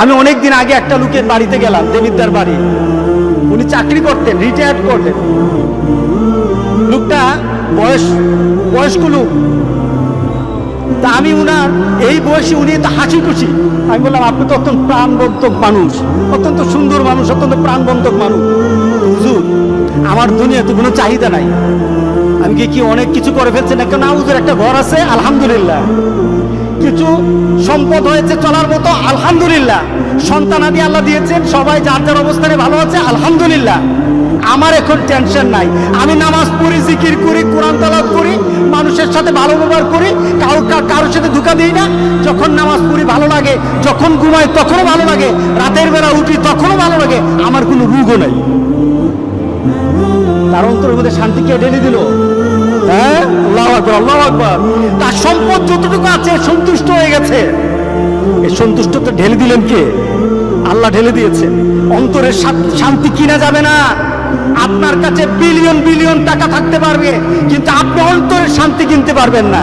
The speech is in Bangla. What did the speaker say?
আমি অনেক দিন আগে একটা লোকের বাড়িতে গেলাম দেবিদ্দার বাড়ি। উনি চাকরি করতেন রিটায়ার্ড করলেন লোকটা বয়স বয়স্ক লোক। তা আমি উনার এই বয়সে উনি তো হাসি খুশি আমি বললাম, আপনি তো অত্যন্ত প্রাণবন্তক মানুষ। অত্যন্ত সুন্দর মানুষ, অত্যন্ত প্রাণবন্তক মানুষ। হুজুর, আমার দুনিয়াতে কোনো চাহিদা নাই। আমি কি কি অনেক কিছু করে ফেলছি না কেন হুজুর একটা ঘর আছে, আলহামদুলিল্লাহ। কিছু সম্পদ হয়েছে চলার মতো, আলহামদুলিল্লাহ। সন্তানাদি আল্লাহ দিয়েছেন, সবাই যার যার অবস্থানে ভালো আছে, আলহামদুলিল্লাহ। আমার এখন টেনশন নাই। আমি নামাজ পড়ি, জিকির করি, কোরআন তালাত করি, মানুষের সাথে ভালো ব্যবহার করি, কারও কারোর সাথে ধোকা দিই না। যখন নামাজ পড়ি, ভালো লাগে, যখন ঘুমাই, তখনও ভালো লাগে। রাতের বেলা উঠি, তখনও ভালো লাগে। আমার কোনো রোগও নাই। তার অন্তরের মধ্যে শান্তি কে ঢেলে দিল? আকবর আল্লাহ আকবর। তার সম্পদ যতটুকু আছে, সন্তুষ্ট হয়ে গেছে। এই সন্তুষ্ট তো ঢেলে দিলেন কে? আল্লাহ ঢেলে দিয়েছে অন্তরের শান্তি কিনা যাবে না। আপনার কাছে বিলিয়ন বিলিয়ন টাকা থাকতে পারবে, কিন্তু আপনি অন্তরের শান্তি কিনতে পারবেন না।